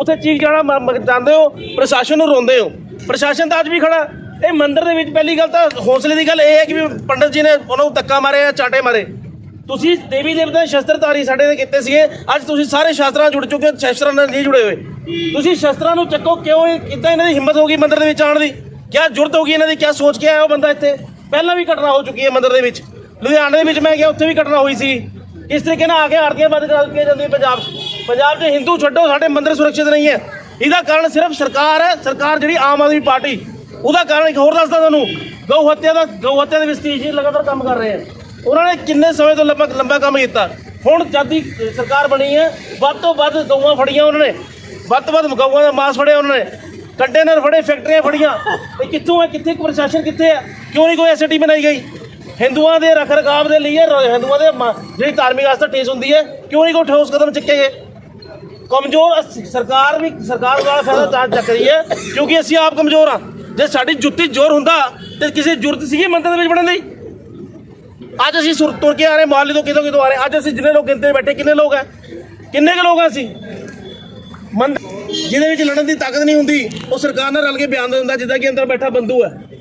ਉੱਥੇ ਚੀਕ ਜਾਣਾ ਜਾਂਦੇ ਹੋ ਪ੍ਰਸ਼ਾਸਨ ਨੂੰ ਰੋਂਦੇ ਹੋ। ਪ੍ਰਸ਼ਾਸਨ ਤਾਂ ਅੱਜ ਵੀ ਖੜਾ। ਇਹ ਮੰਦਿਰ ਦੇ ਵਿੱਚ ਪਹਿਲੀ ਗੱਲ ਤਾਂ ਹੌਸਲੇ ਦੀ ਗੱਲ ਇਹ ਹੈ ਕਿ ਵੀ ਪੰਡਤ ਜੀ ਨੇ ਉਹਨਾਂ ਨੂੰ ਧੱਕਾ ਮਾਰੇ ਚਾਟੇ ਮਾਰੇ। ਤੁਸੀਂ ਦੇਵੀ ਦੇਵਤਾ ਦੇ ਸ਼ਸਤਰਧਾਰੀ ਸਾਡੇ ਦੇ ਕੀਤੇ ਸੀਗੇ। ਅੱਜ ਤੁਸੀਂ ਸਾਰੇ ਸ਼ਾਸਤਰਾਂ ਨਾਲ ਜੁੜ ਚੁੱਕੇ ਹੋ, ਸ਼ਸਤਰਾਂ ਨਾਲ ਨਹੀਂ ਜੁੜੇ ਹੋਏ। ਤੁਸੀਂ ਸ਼ਸਤਰਾਂ ਨੂੰ ਚੱਕੋ ਕਿਉਂ ਇਦਾਂ ਇਹਨਾਂ ਦੀ ਹਿੰਮਤ ਹੋ ਗਈ ਮੰਦਿਰ ਦੇ ਵਿੱਚ ਆਉਣ ਦੀ? ਕਿਆ ਜ਼ਰੂਰਤ ਹੋ ਗਈ ਇਹਨਾਂ ਦੀ? ਕਿਆ ਸੋਚ ਕੇ ਆਇਆ ਉਹ ਬੰਦਾ ਇੱਥੇ? ਪਹਿਲਾਂ ਵੀ ਘਟਨਾ ਹੋ ਚੁੱਕੀ ਹੈ ਮੰਦਿਰ ਦੇ ਵਿੱਚ। ਲੁਧਿਆਣੇ ਦੇ ਵਿੱਚ ਮੈਂ ਗਿਆ ਉੱਥੇ ਵੀ ਘਟਨਾ ਹੋਈ ਸੀ। ਇਸ ਤਰੀਕੇ ਨਾਲ ਆ ਕੇ ਆਰਤੀਆਂ ਬੰਦ ਕਰ ਦਿੱਤੀਆਂ ਜਾਂਦੀਆਂ ਪੰਜਾਬ 'ਚ? ਪੰਜਾਬ 'ਚ ਹਿੰਦੂ ਛੱਡੋ, ਸਾਡੇ ਮੰਦਿਰ ਸੁਰੱਖਿਅਤ ਨਹੀਂ ਹੈ। ਇਹਦਾ ਕਾਰਨ ਸਿਰਫ ਸਰਕਾਰ ਹੈ, ਸਰਕਾਰ ਜਿਹੜੀ ਆਮ ਆਦਮੀ ਪਾਰਟੀ। ਉਹਦਾ ਕਾਰਨ ਇੱਕ ਹੋਰ ਦੱਸਦਾ ਤੁਹਾਨੂੰ, ਗਊ ਹੱਤਿਆ ਦਾ ਗਊ ਹੱਤਿਆ ਦੇ ਵਿੱਚ ਜੀ ਲਗਾਤਾਰ ਕੰਮ ਕਰ ਰਹੇ ਆ। ਉਹਨਾਂ ਨੇ ਕਿੰਨੇ ਸਮੇਂ ਤੋਂ ਲੰਬਾ ਲੰਬਾ ਕੰਮ ਕੀਤਾ? ਹੁਣ ਜਦ ਦੀ ਸਰਕਾਰ ਬਣੀ ਹੈ, ਵੱਧ ਤੋਂ ਵੱਧ ਗਊਆਂ ਫੜੀਆਂ ਉਹਨਾਂ ਨੇ। ਵੱਧ ਤੋਂ ਵੱਧ ਗਊਆਂ ਦਾ ਮਾਸ ਫੜਿਆ ਉਹਨਾਂ ਨੇ। ਕੰਟੇਨਰ ਫੜੇ, ਫੈਕਟਰੀਆਂ ਫੜੀਆਂ। ਇਹ ਕਿੱਥੋਂ ਹੈ, ਕਿੱਥੇ ਪ੍ਰਸ਼ਾਸਨ ਕਿੱਥੇ ਹੈ? ਕਿਉਂ ਨਹੀਂ ਕੋਈ ਐਸਟੀ ਬਣਾਈ ਗਈ? ਹਿੰਦੂਆਂ ਦੇ ਰਖ ਰਖਾਵ ਦੇ ਲਈ ਹਿੰਦੂਆਂ ਦੇ ਮ- ਜਿਹੜੀ ਧਾਰਮਿਕ ਆਸਥਾ ਠੇਸ ਹੁੰਦੀ ਹੈ, ਕਿਉਂ ਨਹੀਂ ਕੋਈ ਠੋਸ ਕਦਮ ਚੁੱਕੇ ਗਏ? ਕਮਜ਼ੋਰ ਅਸ- ਸਰਕਾਰ ਵੀ, ਸਰਕਾਰ ਵਾਲਾ ਫਾਇਦਾ ਤਾਂ ਚੱਕ ਰਹੀ ਹੈ, ਕਿਉਂਕਿ ਅਸੀਂ ਆਪ ਕਮਜ਼ੋਰ ਹਾਂ। ਜੇ ਸਾਡੀ ਜੁੱਤੀ ਜ਼ੋਰ ਹੁੰਦਾ, ਤੇ ਕਿਸੇ ਜ਼ਰੂਰਤ ਸੀਗੀ ਮੰਦਰ ਦੇ ਵਿੱਚ ਵੜਨ ਦੀ ਅੱਜ ਅਸੀਂ ਸੁਰ, ਤੁਰ ਕੇ ਆ ਰਹੇ ਮੁਹੱਲੇ ਤੋਂ ਕਿਤੋਂ ਕਿਤੋਂ ਆ ਰਹੇ ਅੱਜ ਅਸੀਂ ਜਿੰਨੇ ਲੋਕ ਗਿਣਤੇ ਬੈਠੇ, ਕਿੰਨੇ ਲੋਕ ਹੈ? ਕਿੰਨੇ ਕੁ ਲੋਕ ਆ ਅਸੀਂ? ਮੰਦ, ਜਿਹਦੇ ਵਿੱਚ ਲੜਨ ਦੀ ਤਾਕਤ ਨਹੀਂ ਹੁੰਦੀ, ਉਹ ਸਰਕਾਰ ਨਾਲ ਰਲ ਕੇ ਬਿਆਨ ਦੇ ਦਿੰਦਾ, ਜਿੱਦਾਂ ਕਿ ਅੰਦਰ ਬੈਠਾ ਬੰਦੂ ਹੈ।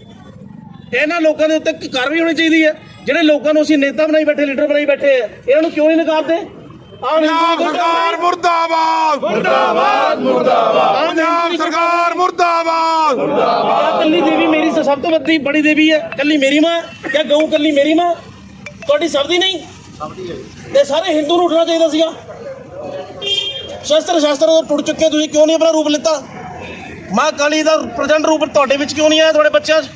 ਇਹਨਾਂ ਲੋਕਾਂ ਦੇ ਉੱਤੇ ਕਾਰਵਾਈ ਹੋਣੀ ਚਾਹੀਦੀ ਹੈ? ਜਿਹੜੇ ਲੋਕਾਂ ਨੂੰ ਅਸੀਂ ਨੇਤਾ ਬਣਾਈ ਬੈਠੇ ਲੀਡਰ ਬਣਾਈ ਬੈਠੇ ਆ ਇਹਨਾਂ ਨੂੰ ਕਿਉਂ ਨਹੀਂ ਨਕਾਰਦੇ? ਪੰਜਾਬ ਸਰਕਾਰ ਮੁਰਦਾਬਾਦ। ਮੁਰਦਾਬਾਦ ਮੁਰਦਾਬਾਦ। ਪੰਜਾਬ ਸਰਕਾਰ ਮੁਰਦਾਬਾਦ। ਕਿਆ ਕੱਲੀ ਦੇਵੀ ਮੇਰੀ ਸਭ ਤੋਂ ਵੱਡੀ ਬੜੀ ਦੇਵੀ ਹੈ। ਕੱਲੀ ਮੇਰੀ ਮਾਂ ਕਿਆ ਗਊ ਕੱਲੀ ਮੇਰੀ ਮਾਂ? ਤੁਹਾਡੀ ਸਭ ਦੀ ਨਹੀਂ? ਸਭ ਦੀ ਹੈ ਤੇ ਸਾਰੇ ਹਿੰਦੂ ਨੂੰ ਉੱਠਣਾ ਚਾਹੀਦਾ ਸੀਗਾ। ਸ਼ਸਤਰ ਸ਼ਾਸਤਰ ਤੋਂ ਟੁੱਟ ਚੁੱਕੇ ਤੁਸੀਂ ਕਿਉਂ ਨਹੀਂ ਆਪਣਾ ਰੂਪ ਲਿੱਤਾ? ਮਾਂ ਕਾਲੀ ਦਾ ਪ੍ਰਜੰਡ ਰੂਪ ਤੁਹਾਡੇ ਵਿੱਚ ਕਿਉਂ ਨਹੀਂ ਆਇਆ ਤੁਹਾਡੇ ਬੱਚਿਆਂ 'ਚ?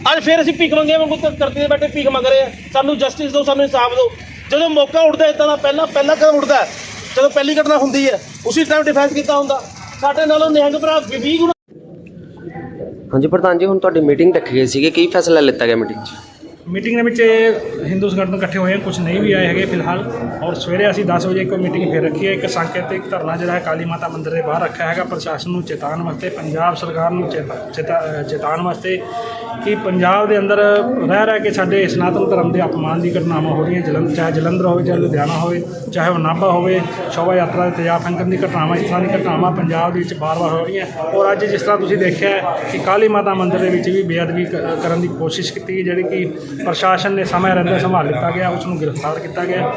ਅੱਜ ਫਿਰ ਅਸੀਂ ਭੀਖ ਮੰਗੇ ਵਾਂਗੂ ਧ- ਧਰਤੀ ਤੇ ਬੈਠੇ ਭੀਖ ਮੰਗ ਰਹੇ ਆ। ਸਾਨੂੰ ਜਸਟਿਸ ਦਿਓ, ਸਾਨੂੰ ਇਨਸਾਫ ਦਿਓ। ਜਦੋਂ ਮੌਕਾ ਉੱਠਦਾ ਇਦਾਂ ਦਾ ਪਹਿਲਾਂ ਪਹਿਲਾਂ ਕਦਮ ਉੱਠਦਾ ਜਦੋਂ ਪਹਿਲੀ ਘਟਨਾ ਹੁੰਦੀ ਹੈ, ਉਸੇ ਟਾਈਮ ਡਿਫੈਂਸ ਕੀਤਾ ਹੁੰਦਾ। ਸਾਡੇ ਨਾਲੋਂ ਨਿਹੰਗ ਭਰਾ 20 ਗੁਣਾ ਹਾਂਜੀ, ਪ੍ਰਧਾਨ ਜੀ, ਹੁਣ ਤੁਹਾਡੀ ਮੀਟਿੰਗ ਰੱਖੀ ਗਈ ਸੀਗੀ। ਕੀ ਫੈਸਲਾ ਲਿੱਤਾ ਗਿਆ ਮੀਟਿੰਗ 'ਚ? ਮੀਟਿੰਗ ਦੇ ਵਿੱਚ ਹਿੰਦੂ ਸੰਗਠਨ ਇਕੱਠੇ ਹੋਏ ਹਨ ਕੁਝ ਨਹੀਂ ਵੀ ਆਏ ਹੈਗੇ ਫਿਲਹਾਲ। ਔਰ ਸਵੇਰੇ ਅਸੀਂ 10 ਵਜੇ ਇੱਕ ਮੀਟਿੰਗ ਫਿਰ ਰੱਖੀ ਹੈ, ਇੱਕ ਸੰਕੇਤਿਕ ਧਰਨਾ ਜਿਹੜਾ ਹੈ, ਕਾਲੀ ਮਾਤਾ ਮੰਦਿਰ ਦੇ ਬਾਹਰ ਰੱਖਿਆ ਹੈਗਾ, ਪ੍ਰਸ਼ਾਸਨ ਨੂੰ ਚੇਤਾਉਣ ਵਾਸਤੇ, ਪੰਜਾਬ ਸਰਕਾਰ ਨੂੰ ਚੇਤਾ- ਚੇਤਾ- ਚੇਤਾਉਣ ਵਾਸਤੇ ਕਿ ਪੰਜਾਬ ਦੇ ਅੰਦਰ ਰਹਿ ਰਹਿ ਕੇ ਸਾਡੇ ਸਨਾਤਨ ਧਰਮ ਦੇ ਅਪਮਾਨ ਦੀ ਘਟਨਾਵਾਂ ਹੋ ਰਹੀਆਂ ਜਲੰਧਰ ਚਾਹੇ ਜਲੰਧਰ ਹੋਵੇ, ਚਾਹੇ ਲੁਧਿਆਣਾ ਹੋਵੇ, ਚਾਹੇ ਉਹ ਨਾਭਾ ਹੋਵੇ, ਸ਼ੋਭਾ ਯਾਤਰਾ ਦੇ ਤੇਜ਼ਾਬ ਫੈਂਕਣ ਦੀ ਘਟਨਾਵਾਂ, ਇਸ ਤਰ੍ਹਾਂ ਦੀ ਘਟਨਾਵਾਂ ਪੰਜਾਬ ਦੇ ਵਿੱਚ ਬਾਰ-ਬਾਰ ਹੋ ਰਹੀਆਂ। ਔਰ ਅੱਜ ਜਿਸ ਤਰ੍ਹਾਂ ਤੁਸੀਂ ਦੇਖਿਆ ਕਿ ਕਾਲੀ ਮਾਤਾ ਮੰਦਿਰ ਦੇ ਵਿੱਚ ਵੀ ਬੇਅਦਬੀ ਕ- ਕਰਨ ਦੀ ਕੋਸ਼ਿਸ਼ ਕੀਤੀ ਗਈ ਜਿਹੜੀ ਕਿ ਪ੍ਰਸ਼ਾਸਨ ਨੇ ਸਮੇਂ ਰਹਿੰਦੇ ਸੰਭਾਲ ਲਿੱਤਾ ਗਿਆ ਉਸ ਨੂੰ ਗ੍ਰਿਫਤਾਰ ਕੀਤਾ ਗਿਆ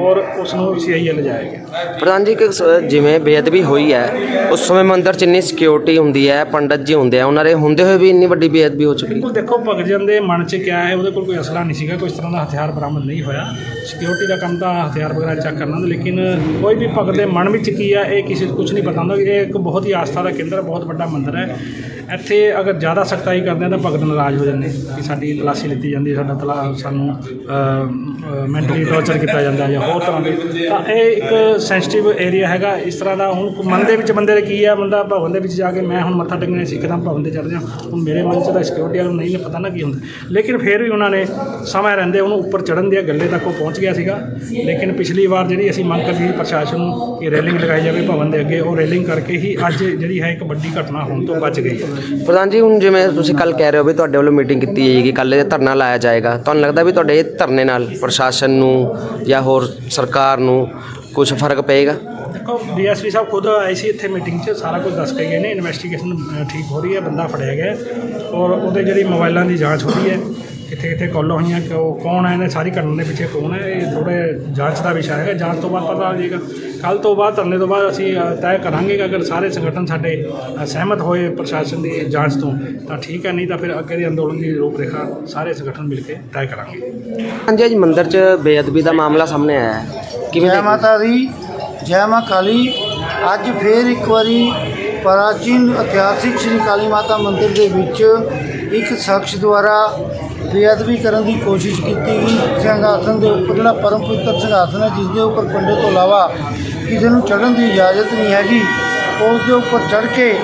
ਔਰ ਉਸ ਨੂੰ ਸੀਆਈਏ ਲਿਜਾਇਆ ਗਿਆ। ਪ੍ਰਧਾਨ ਜੀ ਕਿ ਸ- ਜਿਵੇਂ ਬੇਅਦਬੀ ਹੋਈ ਹੈ ਉਸ ਸਮੇਂ ਮੰਦਿਰ 'ਚ ਇੰਨੀ ਸਿਕਿਉਰਿਟੀ ਹੁੰਦੀ ਹੈ ਪੰਡਤ ਜੀ ਹੁੰਦੇ ਆ ਉਹਨਾਂ ਦੇ ਹੁੰਦੇ ਹੋਏ ਵੀ ਇੰਨੀ ਵੱਡੀ ਬੇਅਦਬੀ ਹੋ ਚੁੱਕੀ? ਬਿਲਕੁਲ ਦੇਖੋ ਭਗਤ ਜਨ ਦੇ ਮਨ 'ਚ ਕਿਆ ਹੈ ਉਹਦੇ ਕੋਲ ਕੋਈ ਅਸਲਾ ਨਹੀਂ ਸੀਗਾ ਕੋਈ ਇਸ ਤਰ੍ਹਾਂ ਦਾ ਹਥਿਆਰ ਬਰਾਮਦ ਨਹੀਂ ਹੋਇਆ। ਸਿਕਿਉਰਿਟੀ ਦਾ ਕੰਮ ਤਾਂ ਹਥਿਆਰ ਵਗੈਰਾ ਚੈੱਕ ਕਰਨਾ ਹੁੰਦਾ ਲੇਕਿਨ ਕੋਈ ਵੀ ਭਗਤ ਦੇ ਮਨ ਵਿੱਚ ਕੀ ਆ ਇਹ ਕਿਸੇ ਨੂੰ ਕੁਝ ਨਹੀਂ ਪਤਾ ਹੁੰਦਾ ਇਹ ਇੱਕ ਬਹੁਤ ਹੀ ਆਸਥਾ ਦਾ ਕੇਂਦਰ ਹੈ ਬਹੁਤ ਵੱਡਾ ਮੰਦਿਰ ਹੈ। ਇੱਥੇ ਅਗਰ ਜ਼ਿਆਦਾ ਸਖਤਾਈ ਕਰਦੇ ਆ ਤਾਂ ਭਗਤ ਨਾਰਾਜ਼ ਹੋ ਜਾਂਦੇ ਕਿ ਸਾਡੀ ਤਲਾਸ਼ੀ ਲਿੱਤੀ ਜਾਂਦੀ ਹੈ ਸਾਡਾ ਤਲਾ ਸਾਨੂੰ ਮੈਂਟਲੀ ਟੌਰਚਰ ਕੀਤਾ ਜਾਂਦਾ ਜਾਂ ਹੋਰ ਤਰ੍ਹਾਂ ਦੇ। ਤਾਂ ਇਹ ਇੱਕ ਸੈਂਸਿਟਿਵ ਏਰੀਆ ਹੈਗਾ। ਇਸ ਤਰ੍ਹਾਂ ਦਾ ਹੁਣ ਮਨ ਦੇ ਵਿੱਚ ਬੰਦੇ ਦੇ ਕੀ ਆ, ਬੰਦਾ ਭਵਨ ਦੇ ਵਿੱਚ ਜਾ ਕੇ ਮੈਂ ਹੁਣ ਮੱਥਾ ਟੇਕਣਾ ਸਿੱਖਦਾ ਭਵਨ ਦੇ ਚੜ ਜਾ। ਹੁਣ ਮੇਰੇ ਮਨ 'ਚ ਤਾਂ ਸਿਕਿਉਰਿਟੀ ਵਾਲਾ ਨਹੀਂ ਪਤਾ ਨਾ ਕੀ ਹੁੰਦਾ। ਲੇਕਿਨ ਫਿਰ ਵੀ ਉਹਨਾਂ ਨੇ ਸਮਾਂ ਰਹਿੰਦੇ ਉਹਨੂੰ ਉੱਪਰ ਚੜਨ ਦੇ ਗੱਲੇ ਤੱਕ ਉਹ ਪਹੁੰਚ ਗਿਆ ਸੀਗਾ। ਲੇਕਿਨ ਪਿਛਲੀ ਵਾਰ ਜਿਹੜੀ ਅਸੀਂ ਮੰਗ ਕੀਤੀ ਪ੍ਰਸ਼ਾਸਨ ਨੂੰ ਕਿ ਰੇਲਿੰਗ ਲਗਾਈ ਜਾਵੇ ਭਵਨ ਦੇ ਅੱਗੇ, ਉਹ ਰੇਲਿੰਗ ਕਰਕੇ ਹੀ ਅੱਜ ਜਿਹੜੀ ਹੈ ਇੱਕ ਵੱਡੀ ਘਟਨਾ ਹੋਣ ਤੋਂ ਬਚ ਗਈ ਹੈ। ਪ੍ਰਧਾਨ ਜੀ, ਹੁਣ ਜਿਵੇਂ ਤੁਸੀਂ ਕੱਲ ਕਹਿ ਰਹੇ ਹੋ ਵੀ ਤੁਹਾਡੇ ਵੱਲੋਂ ਮੀਟਿੰਗ ਕੀਤੀ ਜਾਏਗੀ ਕੱਲ੍ਹ ਇਹ ਧਰਨਾ ਲਾਇਆ ਜਾਏਗਾ। ਤੁਹਾਨੂੰ ਲੱਗਦਾ ਵੀ ਤੁਹਾਡੇ ਧਰਨੇ ਨਾਲ ਪ੍ਰਸ਼ਾਸਨ ਨੂੰ ਜਾਂ ਹੋਰ ਸਰਕਾਰ ਨੂੰ ਕੁਝ ਫ਼ਰਕ ਪਏਗਾ? ਦੇਖੋ, ਡੀਐਸਪੀ ਸਾਹਿਬ ਖੁਦ ਆਏ ਸੀ ਇੱਥੇ ਮੀਟਿੰਗ 'ਚ, ਸਾਰਾ ਕੁਝ ਦੱਸ ਕੇ ਗਏ ਨੇ। ਇਨਵੈਸਟੀਗੇਸ਼ਨ ਠੀਕ ਹੋ ਰਹੀ ਹੈ, ਬੰਦਾ ਫੜਿਆ ਗਿਆ ਔਰ ਉਹਦੇ ਜਿਹੜੀ ਮੋਬਾਈਲਾਂ ਦੀ ਜਾਂਚ ਹੋ ਰਹੀ ਹੈ ਕਿੱਥੇ ਕਿੱਥੇ ਕਾਲ ਹੋਈਆਂ ਕਿ ਉਹ ਕੌਣ ਹੈ ਇਹਨੇ ਸਾਰੀ ਘਟਨਾ ਦੇ ਪਿੱਛੇ ਕੌਣ ਹੈ ਇਹ ਥੋੜੇ ਜਾਂਚ ਦਾ ਵਿਸ਼ਾ ਹੈਗਾ ਜਾਂਚ ਤੋਂ ਬਾਅਦ ਪਤਾ ਲੱਗ ਜਾਏਗਾ ਕੱਲ ਤੋਂ ਬਾਅਦ ਧਰਨੇ ਤੋਂ ਬਾਅਦ ਅਸੀਂ ਤੈਅ ਕਰਾਂਗੇ ਕਿ ਅਗਰ ਸਾਰੇ ਸੰਗਠਨ ਸਾਡੇ ਸਹਿਮਤ ਹੋਏ ਪ੍ਰਸ਼ਾਸਨ ਦੀ ਜਾਂਚ ਤੋਂ ਤਾਂ ਠੀਕ ਹੈ ਨਹੀਂ ਤਾਂ ਫਿਰ ਅੱਗੇ ਦੇ ਅੰਦੋਲਨ ਦੀ ਰੂਪਰੇਖਾ ਸਾਰੇ ਸੰਗਠਨ ਮਿਲ ਕੇ ਤੈਅ ਕਰਾਂਗੇ। ਹਾਂਜੀ ਅੱਜ ਮੰਦਿਰ 'ਚ ਬੇਅਦਬੀ ਦਾ ਮਾਮਲਾ ਸਾਹਮਣੇ ਆਇਆ ਹੈ। ਕਿਵੇਂ ਜੈ ਮਾਤਾ ਦੀ ਜੈ ਮਾਂ ਕਾਲੀ ਅੱਜ ਫੇਰ ਇੱਕ ਵਾਰੀ ਪ੍ਰਾਚੀਨ ਇਤਿਹਾਸਿਕ ਸ਼੍ਰੀ ਕਾਲੀ ਮਾਤਾ ਮੰਦਿਰ ਦੇ ਵਿੱਚ ਇੱਕ ਸ਼ਖਸ ਦੁਆਰਾ ਬੇਅਦਬੀ ਕਰਨ ਦੀ ਕੋਸ਼ਿਸ਼ ਕੀਤੀ ਗਈ। ਸਿੰਘਾਸਨ ਦੇ ਉੱਪਰ ਜਿਹੜਾ ਪਰਮ ਪਵਿੱਤਰ ਸਿੰਘਾਸਨ ਹੈ, ਜਿਸ ਦੇ ਉੱਪਰ ਪੰਡਿਤ ਤੋਂ ਇਲਾਵਾ ਕਿਸੇ ਨੂੰ ਚੜ੍ਹਨ ਦੀ ਇਜਾਜ਼ਤ ਨਹੀਂ ਹੈਗੀ, ਉਸ ਦੇ ਉੱਪਰ ਚੜ੍ਹ ਕੇ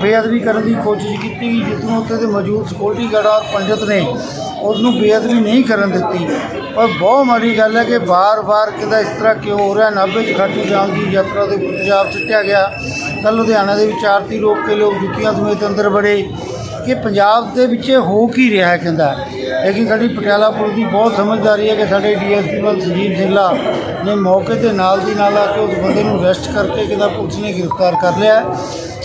ਬੇਅਦਬੀ ਕਰਨ ਦੀ ਕੋਸ਼ਿਸ਼ ਕੀਤੀ ਗਈ, ਜਿਸ ਨੂੰ ਉੱਥੇ ਦੇ ਮੌਜੂਦ ਸਿਕਿਉਰਿਟੀ ਗਾਰਡ ਔਰ ਪੰਡਿਤ ਨੇ ਉਸ ਨੂੰ ਬੇਅਦਬੀ ਨਹੀਂ ਕਰਨ ਦਿੱਤੀ। ਪਰ ਬਹੁਤ ਮਾੜੀ ਗੱਲ ਹੈ ਕਿ ਬਾਰ-ਬਾਰ ਕਿਦਾ ਇਸ ਤਰ੍ਹਾਂ ਕਿਉਂ ਹੋ ਰਿਹਾ, ਨਾਭੇ 'ਚ ਖਾਟੂ ਜਾਮ ਦੀ ਯਾਤਰਾ ਦੇ ਉੱਪਰ ਪੰਜਾਬ ਸਿੱਟਿਆ ਗਿਆ। ਕੱਲ੍ਹ ਲੁਧਿਆਣਾ ਦੇ ਵਿੱਚ ਆਰਤੀ ਰੋਕ ਕੇ ਲੋਕ ਜੁੱਤੀਆਂ ਸਮੇਤ ਅੰਦਰ ਬੜੇ ਕਿ ਪੰਜਾਬ ਦੇ ਵਿੱਚ ਹੋ ਕੀ ਰਿਹਾ ਹੈ ਕਹਿੰਦਾ। ਲੇਕਿਨ ਸਾਡੀ ਪਟਿਆਲਾ ਪੁਲਿਸ ਦੀ ਬਹੁਤ ਸਮਝਦਾਰੀ ਹੈ ਕਿ ਸਾਡੇ ਡੀਐਸਪੀ ਵੱਲ ਸੰਜੀਵ ਸਿੰਘਲਾ ਨੇ ਮੌਕੇ ਤੇ ਨਾਲ ਦੀ ਨਾਲ ਆ ਕੇ ਉਸ ਬੰਦੇ ਨੂੰ ਅਰੈਸਟ ਕਰਕੇ ਕਹਿੰਦਾ ਪੁਲਿਸ ਨੇ ਗ੍ਰਿਫਤਾਰ ਕਰ ਲਿਆ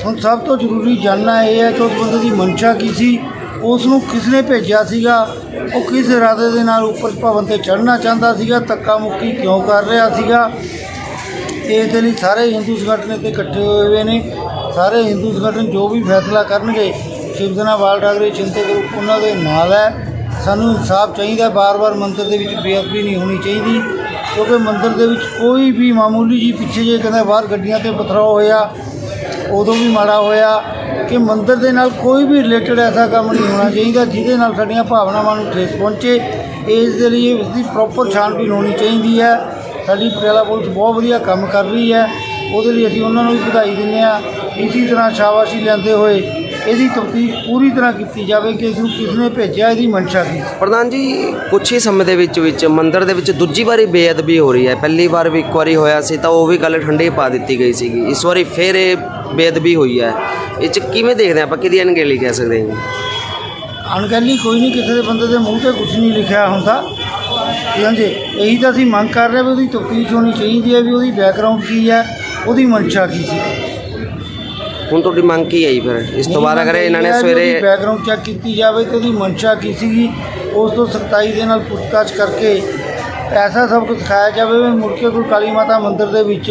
ਹੁਣ ਸਭ ਤੋਂ ਜ਼ਰੂਰੀ ਜਾਣਨਾ ਇਹ ਹੈ ਕਿ ਉਸ ਬੰਦੇ ਦੀ ਮਨਸ਼ਾ ਕੀ ਸੀ, ਉਸ ਨੂੰ ਕਿਸ ਨੇ ਭੇਜਿਆ ਸੀਗਾ, ਉਹ ਕਿਸ ਇਰਾਦੇ ਦੇ ਨਾਲ ਉੱਪਰ ਭਵਨ ਤੇ ਚੜ੍ਹਨਾ ਚਾਹੁੰਦਾ ਸੀਗਾ, ਧੱਕਾ ਮੁੱਕੀ ਕਿਉਂ ਕਰ ਰਿਹਾ ਸੀਗਾ। ਇਸ ਦੇ ਲਈ ਸਾਰੇ ਹਿੰਦੂ ਸੰਗਠਨ ਇੱਥੇ ਇਕੱਠੇ ਹੋਏ ਹੋਏ ਨੇ, ਸਾਰੇ ਹਿੰਦੂ ਸੰਗਠਨ ਜੋ ਵੀ ਫੈਸਲਾ ਕਰਨਗੇ ਸ਼ਿਵ ਬਾਲ ਠਾਕਰੇ ਚਿੰਤਕ ਗਰੁੱਪ, ਉਹਨਾਂ ਦੇ ਨਾਲ ਹੈ। ਸਾਨੂੰ ਇਨਸਾਫ ਚਾਹੀਦਾ ਬਾਰ-ਬਾਰ ਮੰਦਰ ਦੇ ਵਿੱਚ ਬੇਅਦਬੀ ਨਹੀਂ ਹੋਣੀ ਚਾਹੀਦੀ। ਕਿਉਂਕਿ ਮੰਦਰ ਦੇ ਵਿੱਚ ਕੋਈ ਵੀ ਮਾਮੂਲੀ ਜੀ ਪਿੱਛੇ ਜੇ ਕਹਿੰਦਾ ਬਾਹਰ ਗੱਡੀਆਂ ਤੇ ਪਥਰਾਓ ਹੋਇਆ, ਉਦੋਂ ਵੀ ਮਾੜਾ ਹੋਇਆ, ਕਿ ਮੰਦਰ ਦੇ ਨਾਲ ਕੋਈ ਵੀ ਰਿਲੇਟਡ ਐਸਾ ਕੰਮ ਨਹੀਂ ਹੋਣਾ ਚਾਹੀਦਾ, ਜਿਹਦੇ ਨਾਲ ਸਾਡੀਆਂ ਭਾਵਨਾਵਾਂ ਨੂੰ ਠੇਸ ਪਹੁੰਚੇ। ਇਸ ਦੇ ਲਈ ਇਸ ਦੀ ਪ੍ਰੋਪਰ ਛਾਣਬੀਨ ਹੋਣੀ ਚਾਹੀਦੀ ਹੈ। ਸਾਡੀ ਪਟਿਆਲਾ ਪੁਲਿਸ ਬਹੁਤ ਵਧੀਆ ਕੰਮ ਕਰ ਰਹੀ ਹੈ। ਉਹਦੇ ਲਈ ਅਸੀਂ ਉਹਨਾਂ ਨੂੰ ਵੀ ਵਧਾਈ ਦਿੰਦੇ ਹਾਂ। ਇਸੇ ਤਰ੍ਹਾਂ ਸ਼ਾਬਾਸ਼ੀ ਲੈਂਦੇ ਹੋਏ ਇਹਦੀ ਤਫਤੀਸ਼ ਪੂਰੀ ਤਰ੍ਹਾਂ ਕੀਤੀ ਜਾਵੇ ਕਿ ਇਸ ਨੂੰ ਕਿਸ ਨੇ ਭੇਜਿਆ ਇਹਦੀ ਮਨਸ਼ਾ ਕੀ ਸੀ? ਪ੍ਰਧਾਨ ਜੀ ਕੁਛ ਹੀ ਸਮੇਂ ਦੇ ਵਿੱਚ ਵਿੱਚ ਮੰਦਿਰ ਦੇ ਵਿੱਚ ਦੂਜੀ ਵਾਰੀ ਬੇਅਦਬੀ ਹੋ ਰਹੀ ਹੈ। ਪਹਿਲੀ ਵਾਰ ਵੀ ਇੱਕ ਵਾਰੀ ਹੋਇਆ ਸੀ ਤਾਂ ਉਹ ਵੀ ਗੱਲ ਠੰਡੇ ਪਾ ਦਿੱਤੀ ਗਈ ਸੀਗੀ। ਇਸ ਵਾਰੀ ਫਿਰ ਇਹ ਬੇਅਦਬੀ ਹੋਈ ਹੈ। ਇਹ ਚ ਕਿਵੇਂ ਦੇਖਦੇ ਹਾਂ ਆਪਾਂ? ਕਿਹਦੀ ਅਣਗਹਿਲੀ ਕਹਿ ਸਕਦੇ ਹਾਂ ਅਣਗਹਿਲੀ ਕੋਈ ਨਹੀਂ ਕਿਸੇ ਦੇ ਬੰਦੇ ਦੇ ਮੂੰਹ ਤੇ ਕੁਝ ਨਹੀਂ ਲਿਖਿਆ ਹੁੰਦਾ। ਠੀਕ ਹੈ ਜੀ ਇਹੀ ਤਾਂ ਅਸੀਂ ਮੰਗ ਕਰ ਰਹੇ ਵੀ ਉਹਦੀ ਤਫਤੀਸ਼ ਹੋਣੀ ਚਾਹੀਦੀ ਹੈ ਵੀ ਉਹਦੀ ਬੈਕਗ੍ਰਾਉਂਡ ਕੀ ਹੈ ਉਹਦੀ ਮਨਸ਼ਾ ਕੀ ਸੀ। ਹੁਣ ਤੁਹਾਡੀ ਮੰਗ ਕੀ ਜੀ ਫਿਰ? ਇਸ ਤੋਂ ਬਾਅਦ ਅਗਰ ਇਹਨਾਂ ਨੇ ਸਵੇਰੇ ਬੈਕਗ੍ਰਾਉਂਡ ਚੈੱਕ ਕੀਤੀ ਜਾਵੇ ਤੇ ਉਹਦੀ ਮਨਸ਼ਾ ਕੀ ਸੀਗੀ ਉਸ ਤੋਂ ਸਖਤਾਈ ਦੇ ਨਾਲ ਪੁੱਛਤਾਛ ਕਰਕੇ ਐਸਾ ਸਭ ਕੁਝ ਸਿਖਾਇਆ ਜਾਵੇ ਵੀ ਮੁੜ ਕੇ ਕੋਈ ਕਾਲੀ ਮਾਤਾ ਮੰਦਿਰ ਦੇ ਵਿੱਚ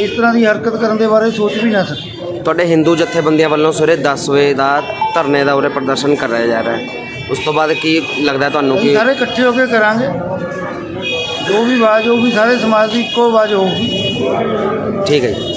ਇਸ ਤਰ੍ਹਾਂ ਦੀ ਹਰਕਤ ਕਰਨ ਦੇ ਬਾਰੇ ਸੋਚ ਵੀ ਨਾ ਸਕੇ। ਤੁਹਾਡੇ ਹਿੰਦੂ ਜਥੇਬੰਦੀਆਂ ਵੱਲੋਂ ਸਵੇਰੇ 10 ਵਜੇ ਦਾ ਧਰਨੇ ਦਾ ਉਰੇ ਪ੍ਰਦਰਸ਼ਨ ਕਰਾਇਆ ਜਾ ਰਿਹਾ ਹੈ। ਉਸ ਤੋਂ ਬਾਅਦ ਕੀ ਲੱਗਦਾ ਤੁਹਾਨੂੰ ਕਿ ਸਾਰੇ ਇਕੱਠੇ ਹੋ ਕੇ ਕਰਾਂਗੇ। ਜੋ ਵੀ ਆਵਾਜ਼ ਹੋਊਗੀ ਸਾਰੇ ਸਮਾਜ ਦੀ ਇੱਕੋ ਆਵਾਜ਼ ਹੋਊਗੀ। ਠੀਕ ਹੈ ਜੀ।